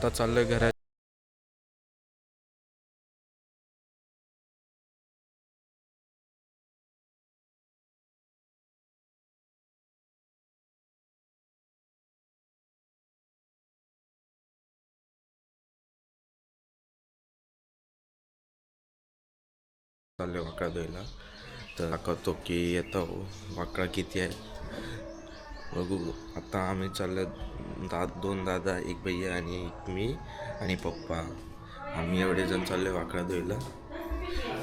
आता चाललंय घरात. चाललंय वाकडा द्यायला. तर दाखवतो की येतो. वाकडा किती आहे? बघू. आता आम्ही चाललो दा दोन दादा एक भैया आणि एक मी आणि पप्पा. आम्ही एवढे जण चालले वाकडा धुईला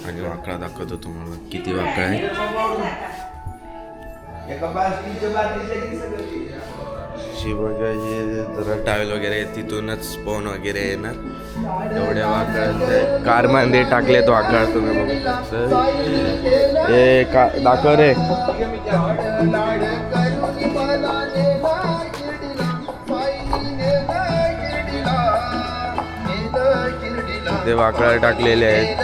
आणि वाकडा दाखवतो तुम्हाला किती वाकडा आहे. शी बघा हे जरा टावेल वगैरे तिथूनच स्पॉन वगैरे येणार एवढ्या वाकड कारमध्ये टाकले तो आकार तुम्ही बघू शकता. हे का दाखव रे. ते वाकळा टाकलेले आहेत.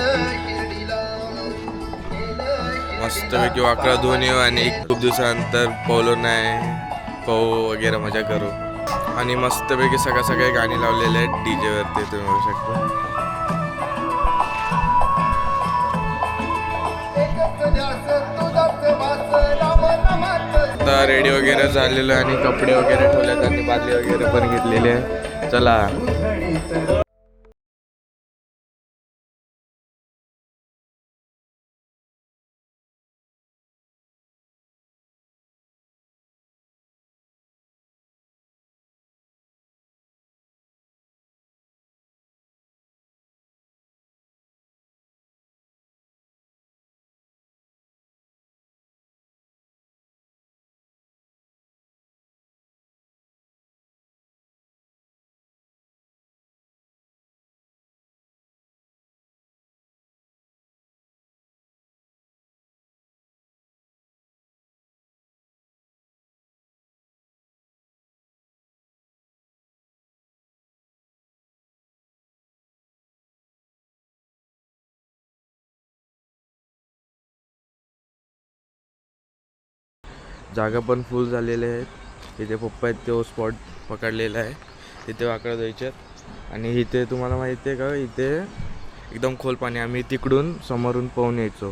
मस्तपैकी वाकडा धुवून येऊ आणि खूप दिवसानंतर पोलो नाही पाहू वगैरे मजा करू. आणि मस्तपैकी सगळ्या सगळे गाणी लावलेले आहेत डी जेवरती तुम्ही बघू शकता. रेडी वगैरे झालेलं आहे आणि कपडे वगैरे ठेवलेत आणि बादली वगैरे पण घेतलेली आहे. चला. जागा पण फुल झालेले आहेत. तिथे पप्पा आहेत तो स्पॉट पकडलेला आहे. तिथे वाकडं जायच्यात आणि इथे तुम्हाला माहिती आहे का इथे एकदम खोल पाणी आम्ही तिकडून समोरून पाहून यायचो.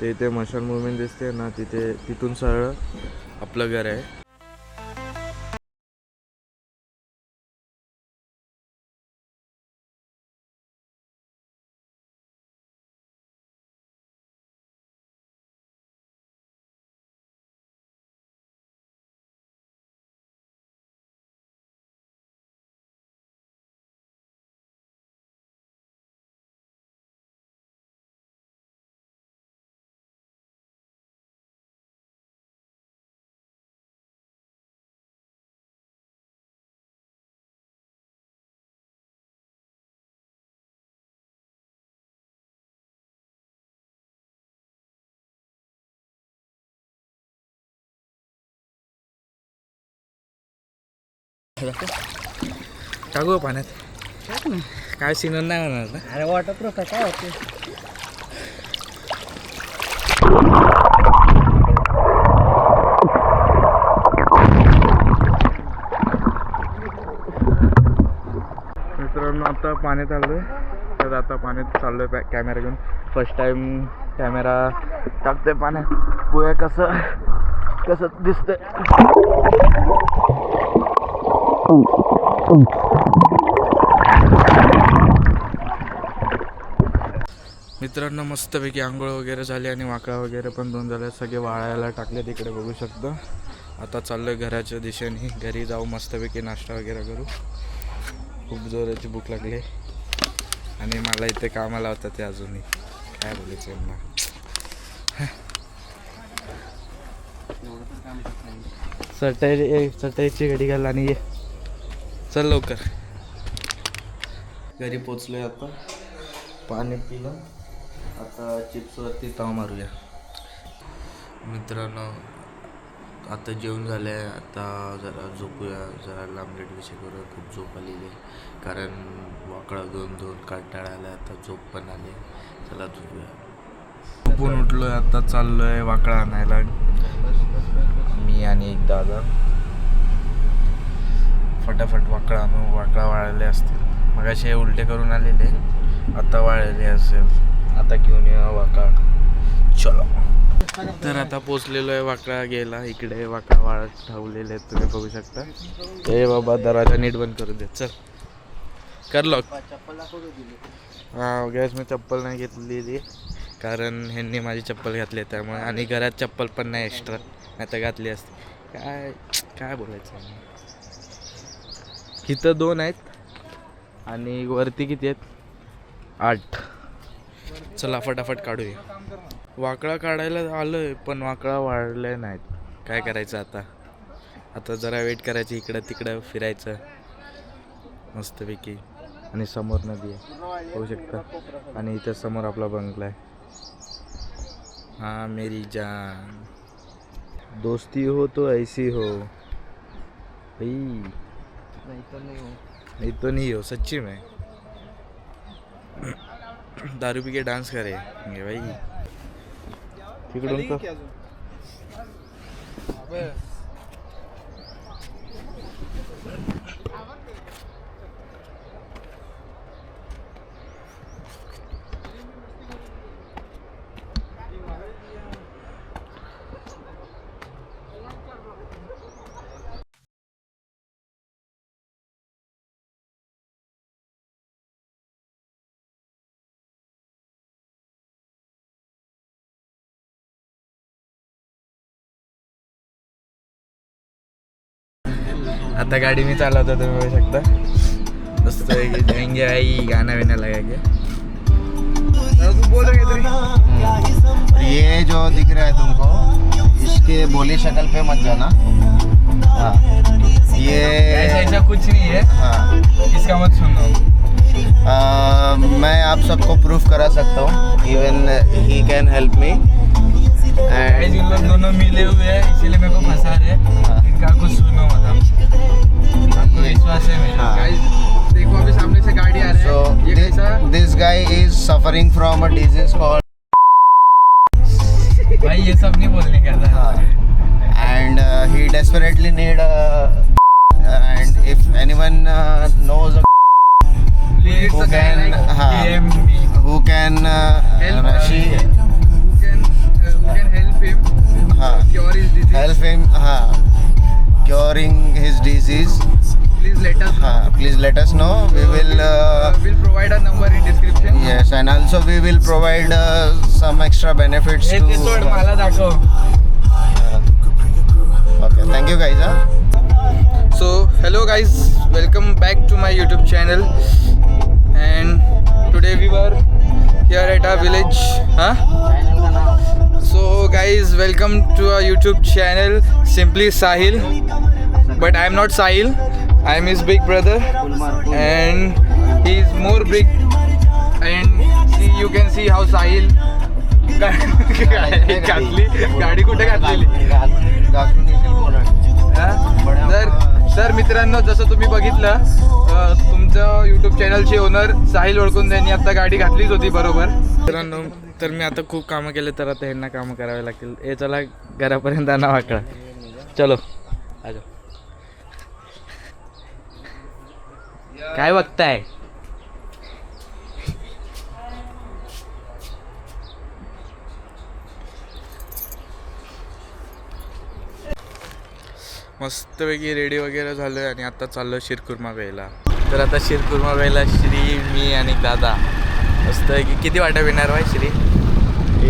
ते इथे मशाल मुवमेंट दिसते ना तिथे तिथून सरळ आपलं घर आहे. टाकू पाण्यात? काय सीन नाही होणार ना? अरे वॉटरप्रूफ आहे काय होते मित्रांनो आता पाण्यात आलोय. तर आता पाण्यात चाललोय पॅ कॅमेरा घेऊन. फर्स्ट टाइम कॅमेरा टाकतोय पाण्यात. बघूया कसं कसं दिसतंय. मित्रांनो मस्तपैकी आंघोळ वगैरे झाली आणि वाकडा वगैरे पण दोन झाले. सगळे वाळायला टाकले तिकडे बघू शकतो. आता चाललोय घराच्या दिशेने. घरी जाऊ मस्तपैकी नाश्ता वगैरे करू. खूप जोराची भूक लागली. आणि मला इथे कामाला होतं ते अजूनही. काय बोलायचं यांना? चटई चटईची घडी घाल आणि ये. चल लवकर. घरी पोचलोय आता. पाणी पिलं. आता चिप्सवरती ताव मारूया. मित्रांनो आता जेवण झालं आहे आता जरा झोपूया. जरा लांब लेट विषय करूया. खूप झोप आलेली आहे. कारण वाकडा दोन दोन कंटाळा आला आता झोप पण आली आहे. चला झोपूया. झोपून उठलोय. आता चाललोय वाकडा आणायला. मी आणि एक दादा. फटाफट वाकडा आणू वाकडा वाळायला वाळले असतील. मग असे उलटे करून आलेले आता वाळलेले असेल. आता घेऊन या वाका चलो. तर आता पोचलेलो आहे वाकडा गेला इकडे वाकडा वाळत ठेवलेले आहेत. तुम्ही बघू शकता. ए बाबा दरवाजा नीट बंद करू दे चल. कर लॉक. हा गॅस मी चप्पल नाही घेतलेली. कारण ह्यांनी माझी चप्पल घातली आहे. त्यामुळे आणि घरात चप्पल पण नाही एक्स्ट्रा. नाही तर घातली असते. काय काय बोलायचं? इथं दोन आहेत. आणि वरती किती आहेत? आठ. चला फटाफट काढूया. वाकळा काढायला आलोय पण वाकळा वाढले नाहीत. काय करायचं आता? आता जरा वेट करायची इकडं तिकडं फिरायचं. मस्तपैकी. आणि समोर नदी आहे. होऊ शकता. आणि इथं समोर आपला बंगला आहे. हां मेरी जान. दोस्ती हो तो ऐसी हो. भाई नहीं तो नहीं हो। नहीं तो नहीं हो सच्ची में। दारू पी के डांस करे ये भाई। तिकडून आता गाडी मी चालवतो तुम्ही बघू शकता. मस्त जाएँगे आई गाना बिना लगा के ये जो दिख रहा है तुमको इसके बोली शक्ल पे मत जाना। हाँ ये ऐसा कुछ नहीं है। हाँ। इसका मत सुनो। मैं आप सबको प्रूफ करा सकता हूँ even he can help me guys in लोग दोनों मिले हुए हैं इसीलिए मेरे को फंसा रहे हाँ। इनका कुछ सुनो मतलब आपको विश्वास है मेरा हाँ। गाइस देखो अभी सामने से गाड़ी आ रहा So है ये this, कैसा this guy is suffering from a disease called भाई ये सब नहीं बोलने का था and uh, he desperately need a and if anyone uh, knows a please who can हाँ, DM me who can uh, Help, uh, uh, she who can uh, can help him cure his disease. Help him curing his disease. Please let us know. Please let us know. we uh, will. Uh, we'll provide a number in description. Yes, and also we will provide uh, some extra benefits. To, okay, thank you guys. Huh? So, hello guys, welcome back to my YouTube channel. And today we were here at our village. Huh? So guys welcome to our YouTube channel simply Sahil but I am not Sahil I am is big brother and he is more big and see you can see how Sahil घातली. गाडी कुठे घातलेली? तर sir मित्रांनो जसं तुम्ही बघितलं तुमचं यूट्यूब चॅनलचे ओनर साहिल ओळखून त्यांनी आता गाडी घातलीच होती बरोबर. मित्रांनो तर मी आता खूप कामं केले तर आता ह्यांना कामं करावे लागतील. हे चला घरापर्यंत आणा वाकडा. चलो. आज. काय बघताय? मस्तपैकी रेडी वगैरे झालो आणि आता चाललो शिरकुर्मा प्यायला. तर आता शिरकुर्मा प्यायला श्री मी आणि दादा. मस्त की किती वाटा पिणार भाई श्री?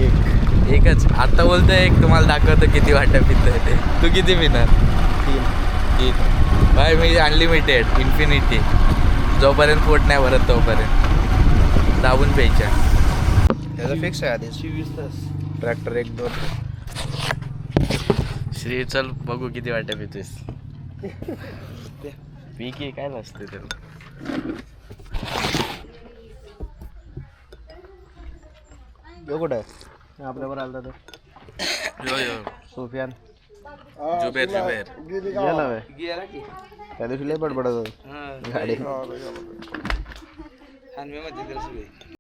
एक. एकच. आता बोलतोय एक तुम्हाला दाखवतो किती वाटा पितोय ते. तू किती पिणार? तीन. भाई मी अनलिमिटेड इन्फिनिटी जोपर्यंत पोट नाही भरत तोपर्यंत. दाबून प्यायच्या. त्याचं फिक्स आहे आधीच. ट्रॅक्टर एक दोन. श्री चल बघू किती वाट्या पितोयस पी की काय नसते त्याला. यो कुठं आहे आपल्यावर आलता तो. यो यो. सुफियान. जुबेर जुबेर. गेला व्हय? त्या दिवशी लय बडबडत होता गाडी. आणि मी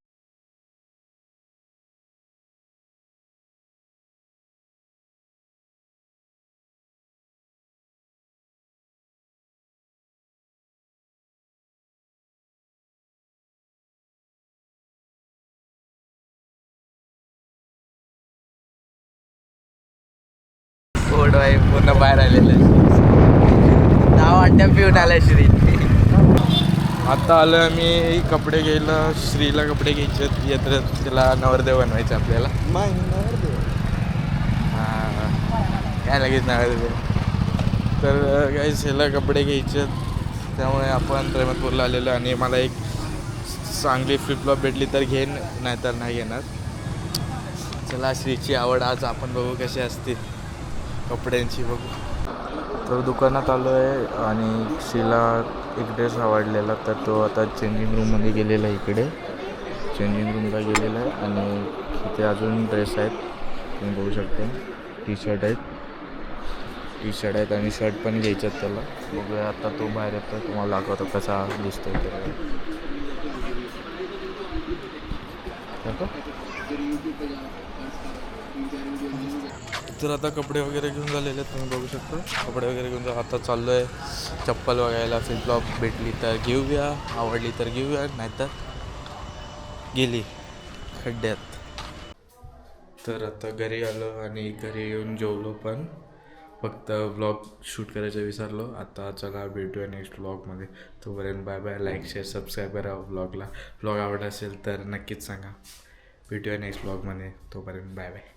आवड आहे पूर्ण बाहेर आलेलं आहे. नाव अड्ड्या पिऊन आलाय श्री आता आलो आम्ही कपडे घ्यायला श्रीला कपडे घ्यायचे येत्र तिला नवरदेव बनवायचे आपल्याला. हां काय लगेच नवरदेव. तर काही ह्याला कपडे घ्यायचे त्यामुळे आपण त्र्यंबकपूरला आलेलो आणि मला एक चांगली फ्लिपफ्लॉप भेटली तर घेईन नाहीतर नाही घेणार. चला श्रीची आवड आज आपण बघू कशी असते. कपड्यांची बघू. तर दुकानात आलो आहे आणि शिला एक ड्रेस आवडलेला तर तो आता चेंजिंग रूममध्ये गेलेला आहे इकडे. चेंजिंग रूमला गेलेला आहे आणि इथे अजून ड्रेस आहेत. तुम्ही बघू शकता. टी शर्ट आहेत. टी शर्ट आहेत आणि शर्ट पण घ्यायचे आहेत त्याला. बघूया आता तो बाहेर येतो तुम्हाला दाखवतो कसा दिसतोय तर दाखव. तर आता कपडे वगैरे घेऊन झालेले आहेत तुम्ही बघू शकता. कपडे वगैरे घेऊन जा आता चाललो आहे. चप्पल बघायला फ्लिपफ्लॉप भेटली तर घेऊया आवडली तर घेऊया नाहीतर गेली खड्ड्यात. तर आता घरी आलो आणि घरी येऊन जेवलो पण. फक्त ब्लॉग शूट करायचं विसरलो. आता चला भेटूया नेक्स्ट ब्लॉगमध्ये तोपर्यंत bye bye like share subscribe करा ब्लॉगला ब्लॉग आवडला असेल तर नक्कीच सांगा. भेटूया नेक्स्ट ब्लॉगमध्ये तोपर्यंत बाय बाय